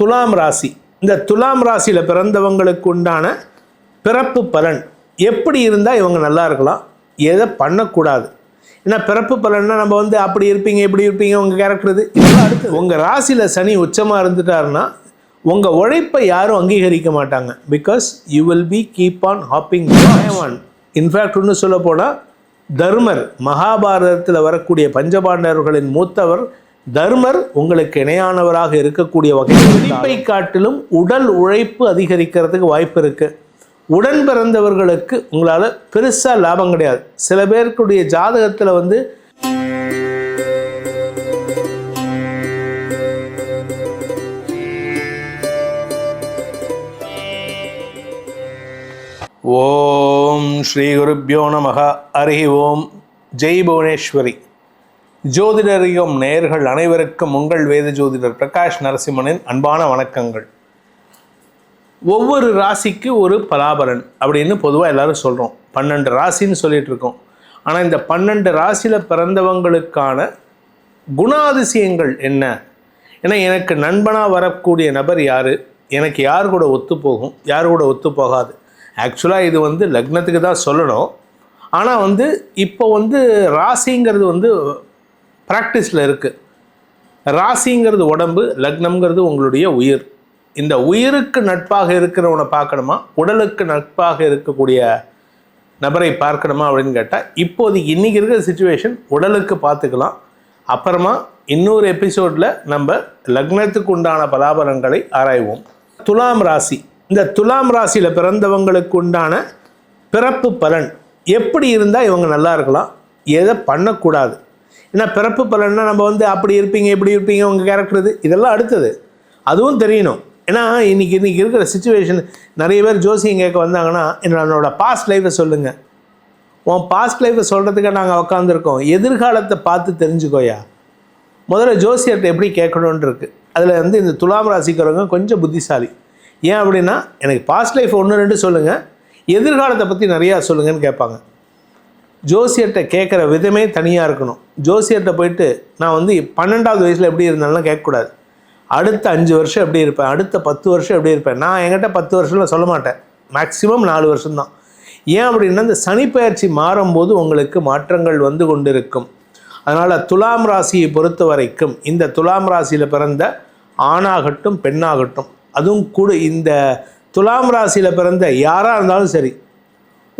துலாம் ராசி. இந்த துலாம் ராசியில் பிறந்தவங்களுக்கு உண்டான பிறப்பு பலன் எப்படி இருந்தால் இவங்க நல்லா இருக்கலாம்? எதை பண்ணக்கூடாது? ஏன்னா பிறப்பு பலன்னா நம்ம வந்து அப்படி இருப்பீங்க இப்படி இருப்பீங்க உங்கள் கேரக்டர் இது. இதெல்லாம் அடுத்து உங்கள் ராசியில் சனி உச்சமாக இருந்துட்டாருன்னா உங்கள் உழைப்பை யாரும் அங்கீகரிக்க மாட்டாங்க. Because you will be keep on hopping one in fact ஒன்று சொல்ல போனால் தர்மர் மகாபாரதத்தில் வரக்கூடிய பஞ்சபாண்டவர்களின் மூத்தவர் தர்மர் உங்களுக்கு இணையானவராக இருக்கக்கூடிய வகையில் உழைப்பை காட்டிலும் உடல் உழைப்பு அதிகரிக்கிறதுக்கு வாய்ப்பு இருக்குது உடன் பிறந்தவர்களுக்கு உங்களால் பெருசாக லாபம் கிடையாது. சில பேருக்குடைய ஜாதகத்தில் வந்து ஓம் ஸ்ரீ குருப்பியோ நமக அருகி ஓம். ஜெய் புவனேஸ்வரி. ஜோதிடரியம் நேயர்கள் அனைவருக்கும் உங்கள் வேத ஜோதிடர் பிரகாஷ் நரசிம்மனின் அன்பான வணக்கங்கள். ஒவ்வொரு ராசிக்கு ஒரு பலாபலன் அப்படின்னு பொதுவாக எல்லாரும் சொல்கிறோம் பன்னெண்டு ராசின்னு சொல்லிட்டு இருக்கோம். ஆனால் இந்த பன்னெண்டு ராசியில் பிறந்தவங்களுக்கான குணாதிசயங்கள் என்ன? ஏன்னா எனக்கு நண்பனாக வரக்கூடிய நபர் யார்? எனக்கு யார் கூட ஒத்து போகும்? யார் கூட ஒத்து போகாது? ஆக்சுவலாக இது வந்து லக்னத்துக்கு தான் சொல்லணும். ஆனால் வந்து இப்போ வந்து ராசிங்கிறது வந்து ப்ராக்டிஸில் இருக்குது ராசிங்கிறது உடம்பு லக்னம்ங்கிறது உங்களுடைய உயிர். இந்த உயிருக்கு நட்பாக இருக்கிறவனை பார்க்கணுமா? உடலுக்கு நட்பாக இருக்கக்கூடிய நபரை பார்க்கணுமா அப்படின்னு கேட்டால் இப்போதைக்கு இன்றைக்கி இருக்கிற சுச்சுவேஷன் உடலுக்கு பார்த்துக்கலாம். அப்புறமா இன்னொரு எபிசோடில் நம்ம லக்னத்துக்கு உண்டான பலாபலங்களை ஆராய்வோம். துலாம் ராசி. இந்த துலாம் ராசியில் பிறந்தவங்களுக்கு உண்டான பிறப்பு பலன் எப்படி இருந்தால் இவங்க நல்லா இருக்கலாம்? எதை பண்ணக்கூடாது? ஏன்னா பிறப்பு பலன்னா நம்ம வந்து அப்படி இருப்பீங்க இப்படி இருப்பீங்க உங்கள் கேரக்டர் இது. இதெல்லாம் அடுத்தது. அதுவும் தெரியணும். ஏன்னா இன்றைக்கி இன்றைக்கி இருக்கிற சுச்சுவேஷன் நிறைய பேர் ஜோசியம் கேட்க வந்தாங்கன்னா என்னோட பாஸ்ட் லைஃப்பை சொல்லுங்கள் உன் பாஸ்ட் லைஃப்பை சொல்கிறதுக்கு நாங்கள் உட்காந்துருக்கோம் எதிர்காலத்தை பார்த்து தெரிஞ்சுக்கோயா. முதல்ல ஜோசியர்கிட்ட எப்படி கேட்கணுன்னு இருக்குது அதில் வந்து இந்த துலாம் ராசிக்கிறவங்க கொஞ்சம் புத்திசாலி. ஏன் அப்படின்னா எனக்கு பாஸ்ட் லைஃப் ஒன்று ரெண்டு சொல்லுங்கள் எதிர்காலத்தை பற்றி நிறையா சொல்லுங்கன்னு கேட்பாங்க. ஜோசியர்கிட்ட கேட்குற விதமே தனியாக இருக்கணும். ஜோசியர்கிட்ட போயிட்டு நான் வந்து பன்னெண்டாவது வயசில் எப்படி இருந்தாலும் கேட்கக்கூடாது. அடுத்த அஞ்சு வருஷம் எப்படி இருப்பேன்? அடுத்த பத்து வருஷம் எப்படி இருப்பேன்? நான் என்கிட்ட பத்து வருஷம்லாம் சொல்ல மாட்டேன். மேக்ஸிமம் நாலு வருஷம்தான். ஏன் அப்படின்னா இந்த சனிப்பெயர்ச்சி மாறும்போது உங்களுக்கு மாற்றங்கள் வந்து கொண்டிருக்கும். அதனால் துலாம் ராசியை பொறுத்த வரைக்கும் இந்த துலாம் ராசியில் பிறந்த ஆணாகட்டும் பெண்ணாகட்டும் அதுவும் கூட இந்த துலாம் ராசியில் பிறந்த யாராக இருந்தாலும் சரி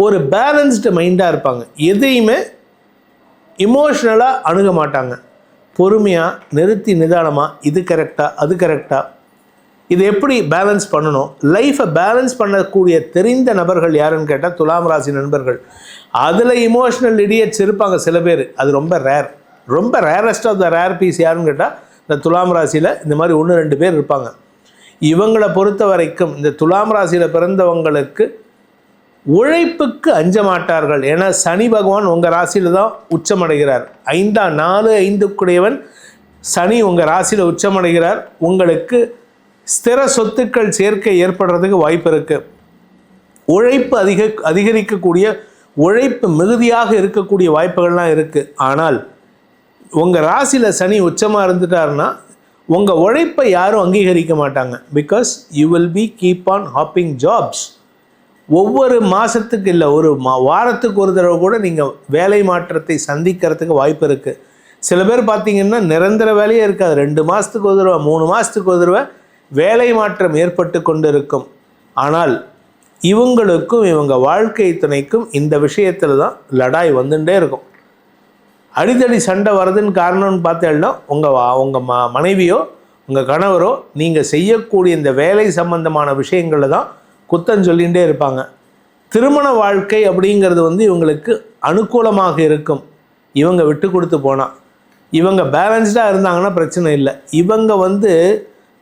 ஒரு பேலன்ஸ்டு மைண்டாக இருப்பாங்க. எதையுமே இமோஷ்னலாக அணுக மாட்டாங்க. பொறுமையாக நிறுத்தி நிதானமாக இது கரெக்டாக அது கரெக்டாக இது எப்படி பேலன்ஸ் பண்ணணும்? லைஃப்பை பேலன்ஸ் பண்ணக்கூடிய தெரிந்த நபர்கள் யாருன்னு கேட்டால் துலாம் ராசி நண்பர்கள். அதில் இமோஷ்னல் இடியட்ஸ் இருப்பாங்க சில பேர். அது ரொம்ப ரேர் ரொம்ப rarest of the rare piece யாருன்னு கேட்டால் இந்த துலாம் ராசியில் இந்த மாதிரி ஒன்று ரெண்டு பேர் இருப்பாங்க. இவங்களை பொறுத்த வரைக்கும் இந்த துலாம் ராசியில் பிறந்தவங்களுக்கு உழைப்புக்கு அஞ்ச மாட்டார்கள் ஏன்னா சனி பகவான் உங்கள் ராசியில் தான் உச்சமடைகிறார். ஐந்தா நாலு ஐந்துக்குடையவன் சனி உங்கள் ராசியில் உச்சமடைகிறார். உங்களுக்கு ஸ்திர சொத்துக்கள் சேர்க்கை ஏற்படுறதுக்கு வாய்ப்பு இருக்குது உழைப்பு அதிக அதிகரிக்கக்கூடிய உழைப்பு மிகுதியாக இருக்கக்கூடிய வாய்ப்புகள்லாம் இருக்குது ஆனால் உங்கள் ராசியில் சனி உச்சமாக இருந்துட்டாருன்னா உங்கள் உழைப்பை யாரும் அங்கீகரிக்க மாட்டாங்க. Because you will be keep on hopping jobs ஒவ்வொரு மாதத்துக்கு இல்லை ஒரு மா வாரத்துக்கு ஒரு தடவை கூட நீங்கள் வேலை மாற்றத்தை சந்திக்கிறதுக்கு வாய்ப்பு இருக்குது சில பேர் பார்த்தீங்கன்னா நிரந்தர வேலையே இருக்காது. ரெண்டு மாதத்துக்கு ஒரு தடவை மூணு மாதத்துக்கு ஒரு தடவை வேலை மாற்றம் ஏற்பட்டு கொண்டு இருக்கும் ஆனால் இவங்களுக்கும் இவங்க வாழ்க்கை துணைக்கும் இந்த விஷயத்தில் தான் லடாய் வந்துட்டே இருக்கும். அடித்தடி சண்டை வர்றதுன்னு காரணம்னு பார்த்தேன்னா உங்கள் உங்கள் ம மனைவியோ உங்கள் கணவரோ நீங்கள் செய்யக்கூடிய இந்த வேலை சம்பந்தமான விஷயங்களில் தான் குத்தம் சொல்லிகிட்டே இருப்பாங்க. திருமண வாழ்க்கை அப்படிங்கிறது வந்து இவங்களுக்கு அனுகூலமாக இருக்கும். இவங்க விட்டு கொடுத்து போனால் இவங்க பேலன்ஸ்டாக இருந்தாங்கன்னா பிரச்சனை இல்லை. இவங்க வந்து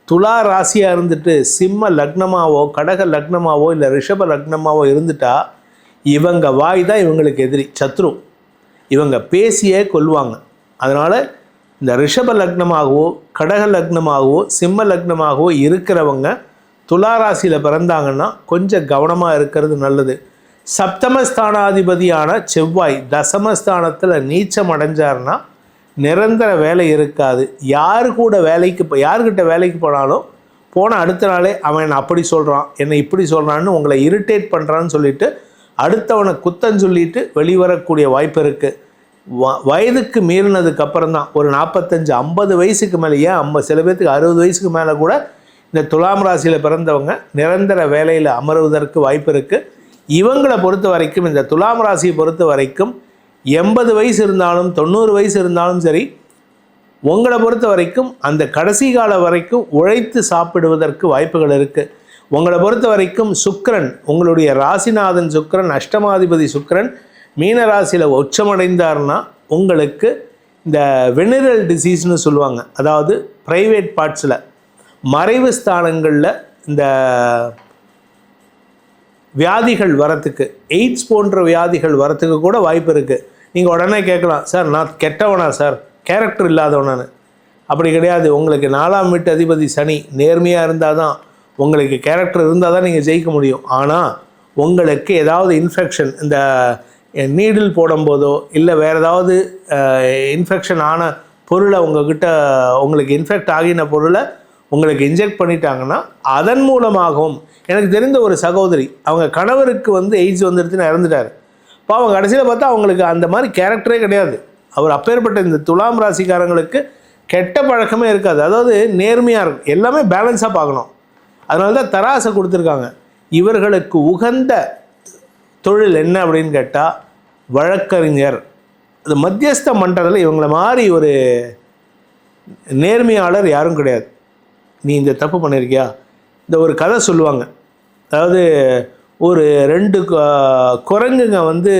துலா ராசியாக இருந்துட்டு சிம்ம லக்னமாவோ கடக லக்னமாவோ இல்லை ரிஷப லக்னமாவோ இருந்துட்டா இவங்க வாய் தான் இவங்களுக்கு எதிரி சத்ரு. இவங்க பேசியே கொல்வாங்க அதனால் இந்த ரிஷப லக்னமாகவோ கடக லக்னமாகவோ சிம்ம லக்னமாகவோ இருக்கிறவங்க துளாராசியில் பிறந்தாங்கன்னா கொஞ்சம் கவனமாக இருக்கிறது நல்லது. சப்தமஸ்தானாதிபதியான செவ்வாய் தசமஸ்தானத்தில் நீச்சம் அடைஞ்சார்னா நிரந்தர வேலை இருக்காது. யார் கூட வேலைக்கு இப்போ யார்கிட்ட வேலைக்கு போனாலும் போன அடுத்த நாளே அவன் என்னை அப்படி சொல்கிறான் என்னை இப்படி சொல்கிறான்னு உங்களை இரிட்டேட் பண்ணுறான்னு சொல்லிட்டு அடுத்தவனை குத்தம் சொல்லிட்டு வெளிவரக்கூடிய வாய்ப்பு இருக்குது வ வயதுக்கு மீறினதுக்கு அப்புறம் தான் ஒரு நாற்பத்தஞ்சு ஐம்பது வயசுக்கு மேலே ஏன் ஐம்பது சில பேர்த்துக்கு அறுபது வயசுக்கு மேலே கூட இந்த துலாம் ராசியில் பிறந்தவங்க நிரந்தர வேலையில் அமருவதற்கு வாய்ப்பு இருக்குது இவங்களை பொறுத்த வரைக்கும் இந்த துலாம் ராசியை பொறுத்த வரைக்கும் எண்பது வயசு இருந்தாலும் தொண்ணூறு வயசு இருந்தாலும் சரி உங்களை பொறுத்த வரைக்கும் அந்த கடைசி காலம் வரைக்கும் உழைத்து சாப்பிடுவதற்கு வாய்ப்புகள் இருக்குது உங்களை பொறுத்த வரைக்கும் சுக்கரன் உங்களுடைய ராசிநாதன் சுக்கிரன் அஷ்டமாதிபதி சுக்கரன் மீன ராசியில் உச்சமடைந்தார்னா உங்களுக்கு இந்த வெனிரல் டிசீஸ்னு சொல்லுவாங்க. அதாவது ப்ரைவேட் பார்ட்ஸில் மறைவு ஸ்தானங்களில் இந்த வியாதிகள் வரத்துக்கு எய்ட்ஸ் போன்ற வியாதிகள் வரத்துக்கு கூட வாய்ப்பு இருக்குது நீங்கள் உடனே கேட்கலாம் சார் நான் கெட்டவனா சார்? கேரக்டர் இல்லாதவனானு. அப்படி கிடையாது. உங்களுக்கு நாலாம் வீட்டு அதிபதி சனி நேர்மையாக இருந்தால் தான் உங்களுக்கு கேரக்டர் இருந்தால் தான் நீங்கள் ஜெயிக்க முடியும். ஆனால் உங்களுக்கு ஏதாவது இன்ஃபெக்ஷன் இந்த நீடில் போடும்போதோ இல்லை வேறு ஏதாவது இன்ஃபெக்ஷன் ஆன பொருளை உங்ககிட்ட உங்களுக்கு இன்ஃபெக்ட் ஆகின பொருளை உங்களுக்கு இன்ஜெக்ட் பண்ணிட்டாங்கன்னா அதன் மூலமாகவும் எனக்கு தெரிந்த ஒரு சகோதரி அவங்க கணவருக்கு வந்து எய்ட்ஸ் வந்துடுச்சுன்னு இறந்துட்டார். பாவம் கடைசியில் பார்த்தா அவங்களுக்கு அந்த மாதிரி கேரக்டரே கிடையாது. அவர் அப்பேற்பட்ட இந்த துலாம் ராசிக்காரங்களுக்கு கெட்ட பழக்கமே இருக்காது. அதாவது நேர்மையாக இருக்கும். எல்லாமே பேலன்ஸாக பார்க்கணும். அதனால தான் தராசை கொடுத்துருக்காங்க. இவர்களுக்கு உகந்த தொழில் என்ன அப்படின்னு கேட்டால் வழக்கறிஞர். அது மத்தியஸ்த மன்றத்தில் இவங்களை மாதிரி ஒரு நேர்மையாளர் யாரும் கிடையாது. நீ இந்த தப்பு பண்ணியிருக்கியா இந்த ஒரு கதை சொல்லுவாங்க. அதாவது ஒரு ரெண்டு குரங்குங்க வந்து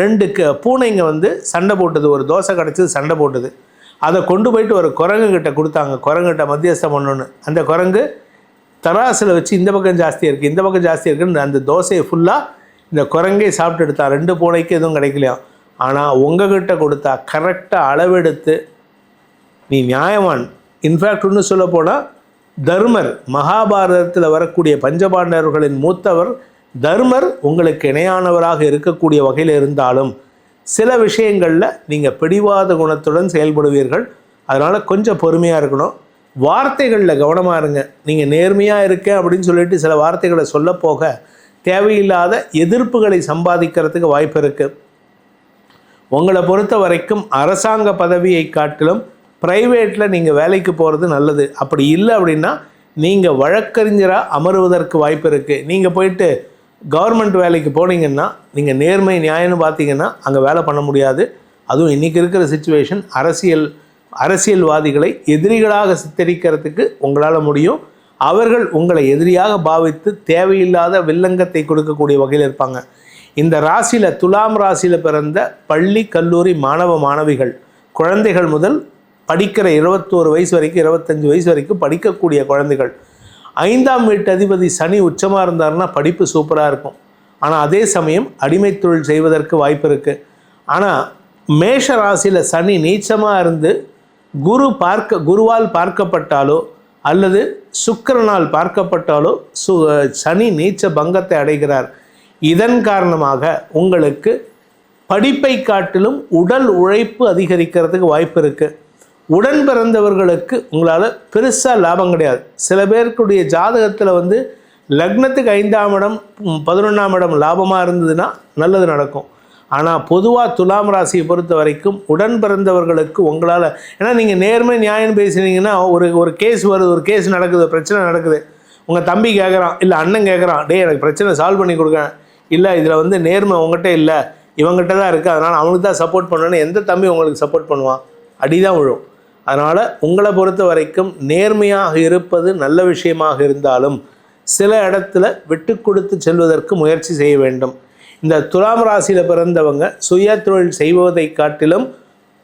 ரெண்டு க பூனைங்க வந்து சண்டை போட்டது. ஒரு தோசை கிடச்சது சண்டை போட்டது. அதை கொண்டு போயிட்டு ஒரு குரங்குகிட்ட கொடுத்தாங்க. குரங்குகிட்ட மத்தியஸ்தம் பண்ணணுன்னு அந்த குரங்கு தராசில் வச்சு இந்த பக்கம் ஜாஸ்தியாக இருக்குது இந்த பக்கம் ஜாஸ்தியாக இருக்குன்னு அந்த தோசையை ஃபுல்லாக இந்த குரங்கே சாப்பிட்டு எடுத்தா. ரெண்டு பூனைக்கு எதுவும் கிடைக்கலையாம் ஆனால் உங்ககிட்ட கொடுத்தா கரெக்டாக அளவெடுத்து நீ நியாயவான். இன்ஃபேக்ட் ஒன்று சொல்ல போனால் தர்மர் மகாபாரதத்தில் வரக்கூடிய பஞ்சபாண்டவர்களின் மூத்தவர் தர்மர் உங்களுக்கு இணையானவராக இருக்கக்கூடிய வகையில் இருந்தாலும் சில விஷயங்களில் நீங்கள் பிடிவாத குணத்துடன் செயல்படுவீர்கள். அதனால் கொஞ்சம் பொறுமையாக இருக்கணும். வார்த்தைகளில் கவனமாக இருங்க. நீங்கள் நேர்மையாக இருக்கேன் அப்படின்னு சொல்லிட்டு சில வார்த்தைகளை சொல்ல போக தேவையில்லாத எதிர்ப்புகளை சம்பாதிக்கிறதுக்கு வாய்ப்பு இருக்குது உங்களை பொறுத்த வரைக்கும் அரசாங்க பதவியை காட்டிலும் ப்ரைவேட்டில் நீங்கள் வேலைக்கு போகிறது நல்லது. அப்படி இல்லை அப்படின்னா நீங்கள் வழக்கறிஞராக அமருவதற்கு வாய்ப்பு இருக்குது நீங்கள் போயிட்டு கவர்மெண்ட் வேலைக்கு போனீங்கன்னா நீங்கள் நேர்மை நியாயம்னு பார்த்தீங்கன்னா அங்கே வேலை பண்ண முடியாது. அதுவும் இன்றைக்கி இருக்கிற சுச்சுவேஷன் அரசியல் அரசியல்வாதிகளை எதிரிகளாக சித்தரிக்கிறதுக்கு உங்களால் முடியும். அவர்கள் உங்களை எதிரியாக பாவித்து தேவையில்லாத வில்லங்கத்தை கொடுக்கக்கூடிய வகையில் இருப்பாங்க. இந்த ராசியில் துலாம் ராசியில் பிறந்த பள்ளி கல்லூரி மாணவ மாணவிகள் குழந்தைகள் முதல் படிக்கிற இருபத்தோரு வயசு வரைக்கும் இருபத்தஞ்சு வயசு வரைக்கும் படிக்கக்கூடிய குழந்தைகள். ஐந்தாம் வீட்டு அதிபதி சனி உச்சமாக இருந்தாருன்னா படிப்பு சூப்பராக இருக்கும். ஆனால் அதே சமயம் அடிமை தொழில் செய்வதற்கு வாய்ப்பு இருக்குது ஆனால் மேஷ ராசியில் சனி நீச்சமாக இருந்து குரு பார்க்க குருவால் பார்க்கப்பட்டாலோ அல்லது சுக்கரனால் பார்க்கப்பட்டாலோ சு சனி நீச்ச பங்கத்தை அடைகிறார். இதன் காரணமாக உங்களுக்கு படிப்பை காட்டிலும் உடல் உழைப்பு அதிகரிக்கிறதுக்கு வாய்ப்பு இருக்குது உடன் பிறந்தவர்களுக்கு உங்களால் பெருசாக லாபம் கிடையாது. சில பேருக்குடைய ஜாதகத்தில் வந்து லக்னத்துக்கு ஐந்தாம் இடம் பதினொன்றாம் இடம் லாபமாக இருந்ததுன்னா நல்லது நடக்கும். ஆனால் பொதுவாக துலாம் ராசியை பொறுத்த வரைக்கும் உடன் பிறந்தவர்களுக்கு உங்களால் ஏன்னா நீங்கள் நேர்மை நியாயம் பேசினீங்கன்னா ஒரு ஒரு கேஸ் வருது ஒரு கேஸ் நடக்குது பிரச்சனை நடக்குது. உங்கள் தம்பி கேட்குறான் இல்லை அண்ணன் கேட்குறான் டேய் எனக்கு பிரச்சனை சால்வ் பண்ணி கொடுங்க. இல்லை இதில் வந்து நேர்மை உங்கள்கிட்ட இல்லை. இவங்ககிட்ட தான் இருக்குது அதனால் அவனுக்கு தான் சப்போர்ட் பண்ணணும்னு எந்த தம்பி உங்களுக்கு சப்போர்ட் பண்ணுவான்? அடி தான் விழும். அதனால் உங்களை பொறுத்த வரைக்கும் நேர்மையாக இருப்பது நல்ல விஷயமாக இருந்தாலும் சில இடத்துல விட்டு கொடுத்து செல்வதற்கு முயற்சி செய்ய வேண்டும். இந்த துலாம் ராசியில் பிறந்தவங்க சுய தொழில் செய்வதை காட்டிலும்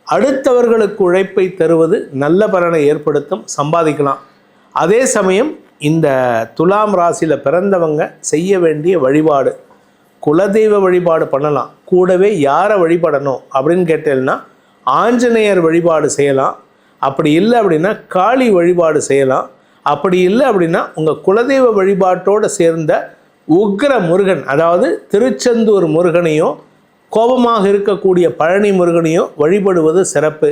அடுத்தவர்களுக்கு உழைப்பை தருவது நல்ல பலனை ஏற்படுத்தும் சம்பாதிக்கலாம். அதே சமயம் இந்த துலாம் ராசியில் பிறந்தவங்க செய்ய வேண்டிய வழிபாடு குலதெய்வ வழிபாடு பண்ணலாம். கூடவே யாரை வழிபடணும் அப்படின்னு கேட்டேன்னா ஆஞ்சநேயர் வழிபாடு செய்யலாம். அப்படி இல்லை அப்படின்னா காளி வழிபாடு செய்யலாம். அப்படி இல்லை அப்படின்னா உங்கள் குலதெய்வ வழிபாட்டோடு சேர்ந்த உக்ர முருகன் அதாவது திருச்செந்தூர் முருகனையும் கோபமாக இருக்கக்கூடிய பழனி முருகனையும் வழிபடுவது சிறப்பு.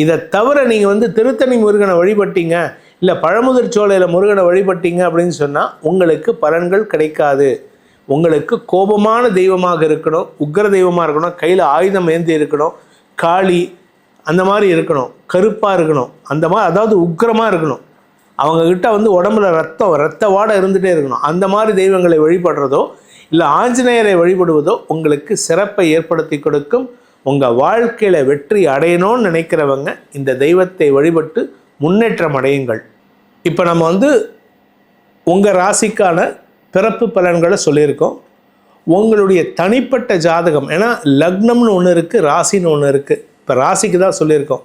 இதை தவிர நீங்கள் வந்து திருத்தணி முருகனை வழிபட்டீங்க இல்லை பழமுதிர் சோலையில் முருகனை வழிபட்டீங்க அப்படின்னு சொன்னால் உங்களுக்கு பலன்கள் கிடைக்காது. உங்களுக்கு கோபமான தெய்வமாக இருக்கணும் உக்ர தெய்வமாக இருக்கணும் கையில் ஆயுதம் ஏந்தி இருக்கணும் காளி அந்த மாதிரி இருக்கணும் கருப்பாக இருக்கணும் அந்த மாதிரி அதாவது உக்கிரமாக இருக்கணும். அவங்கக்கிட்ட வந்து உடம்புல ரத்தம் ரத்த வாடை இருந்துகிட்டே இருக்கணும். அந்த மாதிரி தெய்வங்களை வழிபடுறதோ இல்லை ஆஞ்சநேயரை வழிபடுவதோ உங்களுக்கு சிறப்பை ஏற்படுத்தி கொடுக்கும். உங்கள் வாழ்க்கையில் வெற்றி அடையணும்னு நினைக்கிறவங்க இந்த தெய்வத்தை வழிபட்டு முன்னேற்றம் அடையுங்கள். இப்போ நம்ம வந்து உங்கள் ராசிக்கான பிறப்பு பலன்களை சொல்லியிருக்கோம். உங்களுடைய தனிப்பட்ட ஜாதகம் ஏன்னா லக்னம்னு ஒன்று இருக்குது ராசின்னு ஒன்று இருக்குது இப்போ ராசிக்கு தான் சொல்லியிருக்கோம்.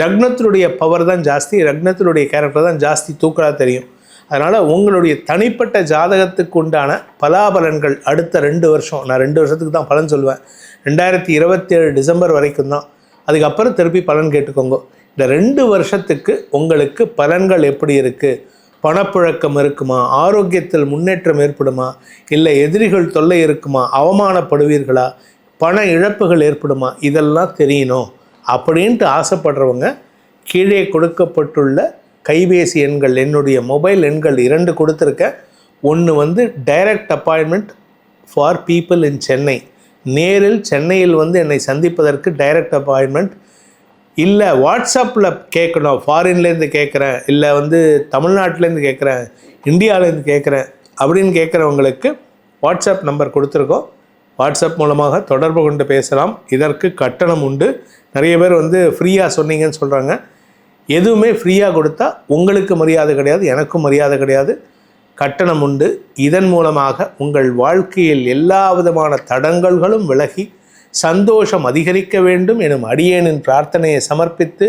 லக்னத்தினுடைய பவர் தான் ஜாஸ்தி லக்னத்தினுடைய கேரக்டர் தான் ஜாஸ்தி தூக்கலாக தெரியும். அதனால் உங்களுடைய தனிப்பட்ட ஜாதகத்துக்கு உண்டான பலாபலன்கள் அடுத்த ரெண்டு வருஷம். நான் ரெண்டு வருஷத்துக்கு தான் பலன் சொல்லுவேன். ரெண்டாயிரத்தி இருபத்தேழு டிசம்பர் வரைக்கும் தான். அதுக்கப்புறம் திருப்பி பலன் கேட்டுக்கோங்க. இந்த ரெண்டு வருஷத்துக்கு உங்களுக்கு பலன்கள் எப்படி இருக்குது பணப்புழக்கம் இருக்குமா? ஆரோக்கியத்தில் முன்னேற்றம் ஏற்படுமா? இல்லை எதிரிகள் தொல்லை இருக்குமா? அவமானப்படுவீர்களா? பண இழப்புகள் ஏற்படுமா? இதெல்லாம் தெரியணும். அப்படின்ட்டு ஆசைப்படுறவங்க கீழே கொடுக்கப்பட்டுள்ள கைபேசி எண்கள் என்னுடைய மொபைல் எண்கள் இரண்டு கொடுத்துருக்கேன் ஒன்று வந்து direct appointment for people in Chennai நேரில் சென்னையில் வந்து என்னை சந்திப்பதற்கு டைரக்ட் அப்பாயின்மெண்ட் இல்லை வாட்ஸ்அப்பில் கேட்கணும் ஃபாரின்லேருந்து கேட்குறேன் இல்லை வந்து தமிழ்நாட்டிலேருந்து கேட்குறேன் இந்தியாவிலேருந்து கேட்குறேன் அப்படின்னு கேட்குறவங்களுக்கு வாட்ஸ்அப் நம்பர் கொடுத்துருக்கோம். வாட்ஸ்அப் மூலமாக தொடர்பு கொண்டு பேசலாம். இதற்கு கட்டணம் உண்டு. நிறைய பேர் வந்து ஃப்ரீயாக சொன்னீங்கன்னு சொல்கிறாங்க எதுவுமே ஃப்ரீயாக கொடுத்தா உங்களுக்கு மரியாதை கிடையாது எனக்கும் மரியாதை கிடையாது. கட்டணம் உண்டு. இதன் மூலமாக உங்கள் வாழ்க்கையில் எல்லா விதமான தடங்கல்களும் விலகி சந்தோஷம் அதிகரிக்க வேண்டும் எனும் அடியேனின் பிரார்த்தனையை சமர்ப்பித்து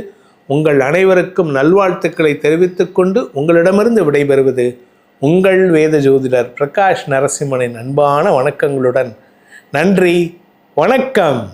உங்கள் அனைவருக்கும் நல்வாழ்த்துக்களை தெரிவித்துக்கொண்டு உங்களிடமிருந்து விடைபெறுவது உங்கள் வேத ஜோதிடர் பிரகாஷ் நரசிம்மனின் அன்பான வணக்கங்களுடன் நன்றி வணக்கம்.